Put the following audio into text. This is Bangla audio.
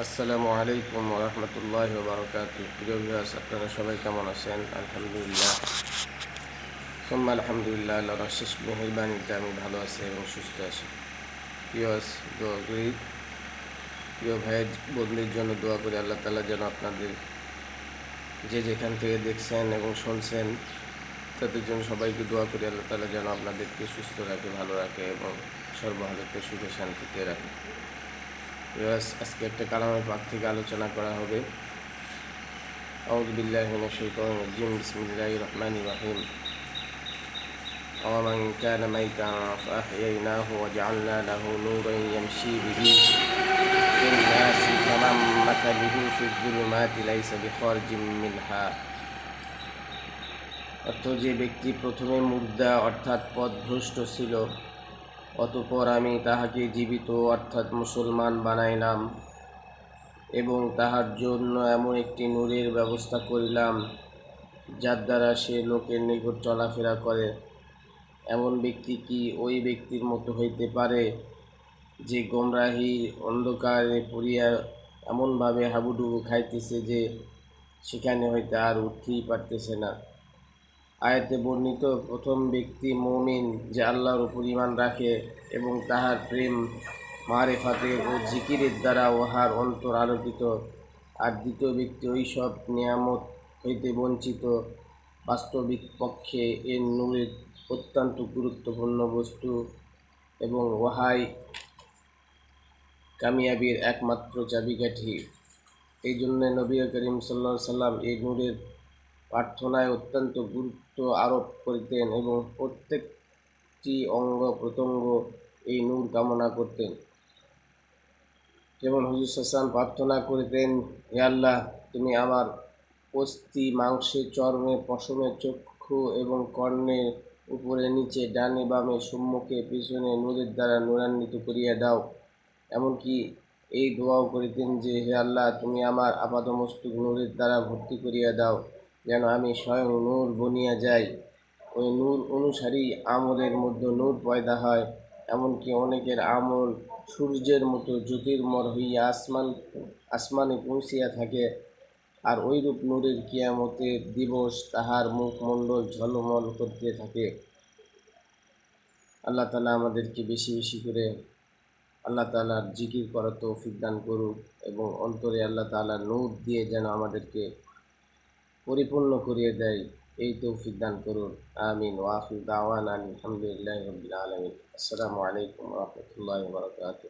আসসালামু আলাইকুম রহমতুল্লাহ বারকাত প্রিয় আপনারা সবাই কেমন আছেন? আলহামদুলিল্লাহ। সোম্মা আলহামদুলিল্লাহ, আল্লাহর শেষ মেহরবানিতে আমি ভালো আছি এবং সুস্থ আছি। প্রিয়স দোয়া প্রিয় ভাইয়ের বন্ধুদের জন্য দোয়া করি। আল্লাহ তালা যেন আপনাদের যে যেখান থেকে দেখছেন এবং শুনছেন, তাদের জন্য সবাইকে দোয়া করি। আল্লাহ তালা যেন আপনাদেরকে সুস্থ রাখে, ভালো রাখে এবং সর্বহালতে সুখে শান্তিতে রাখে। আজকে একটা কালামের পাক থেকে আলোচনা করা হবে أعوذ بالله من الشيطان الرجيم بسم الله الرحمن الرحيم ومن كان ميتا فأحييناه وجعلنا له نورا يمشي به في الناس كمن مثله في الظلمات ليس بخارج منها অর্থ যে ব্যক্তি প্রথমে মুর্দা অর্থাৎ পথভ্রষ্ট ছিল অতপর আমি তাহাকে জীবিত, অর্থাৎ মুসলমান বানাইলাম এবং তাহার জন্য এমন একটি নূরের ব্যবস্থা করিলাম, যার দ্বারা সে লোকের নিকট চলাফেরা করে। এমন ব্যক্তি কি ওই ব্যক্তির মতো হইতে পারে যে গোমরাহির অন্ধকারে পড়িয়া এমনভাবে হাবুডুবু খাইতেছে যে সেখানে হইতে আর উঠতেই পারতেছে না? আয়াতে বর্ণিত প্রথম ব্যক্তি মমিন যে আল্লাহর উপর ইমান রাখে এবং তাহার প্রেম মারেফাতের ও জিকিরের দ্বারা উহার অন্তর আলোকিত। আর দ্বিতীয় ব্যক্তি ওইসব নিয়ামত হইতে বঞ্চিত। বাস্তবিক পক্ষে এর নূরের অত্যন্ত গুরুত্বপূর্ণ বস্তু এবং ওহাই কামিয়াবির একমাত্র চাবিকাঠি। এই জন্য নবী করিম সাল্লা সাল্লাম এই নূরের প্রার্থনায় অত্যন্ত গুরুত্ব আরোপ করিতেন এবং প্রত্যেকটি অঙ্গ প্রত্যঙ্গ এই নূর কামনা করতেন। যেমন হুজুর সাসান প্রার্থনা করিতেন, হে আল্লাহ, তুমি আমার অস্থি, মাংসে, চর্মে, পশমে, চক্ষু এবং কর্ণের উপরে নিচে ডানে বামে সম্মুখে পিছনে নূরের দ্বারা নূরান্বিত করিয়া দাও। এমনকি এই দোয়াও করিতেন যে, হে আল্লাহ, তুমি আমার আপাদমস্তক নূরের দ্বারা ভর্তি করিয়া দাও। যেন আমি স্বয়ং নূর বনিয়া যাই। ওই নূর অনুসারী আমলের মধ্যে নূর পয়দা হয়। এমনকি অনেকের আমল সূর্যের মতো জ্যোতির্ময় হইয়া আসমান, আসমানে পৌঁছিয়া থাকে। আর ওইরূপ নূরের কিয়ামতের দিবস তাহার মুখমণ্ডল ঝলমল করতে থাকে। আল্লাহ তালা আমাদেরকে বেশি বেশি করে আল্লাহ তালার জিকির করার তৌফিক দান করুক এবং অন্তরে আল্লাহ তালার নূর দিয়ে যেন আমাদেরকে পরিপূর্ণ করিয়ে দেয়। এই তৌফিক দান করুন। আমিন। ওয়াফিল দাওয়ান আলহামদুলিল্লাহ আলমিন। আসসালামু আলাইকুম রহমতুল্লাহ বরকাত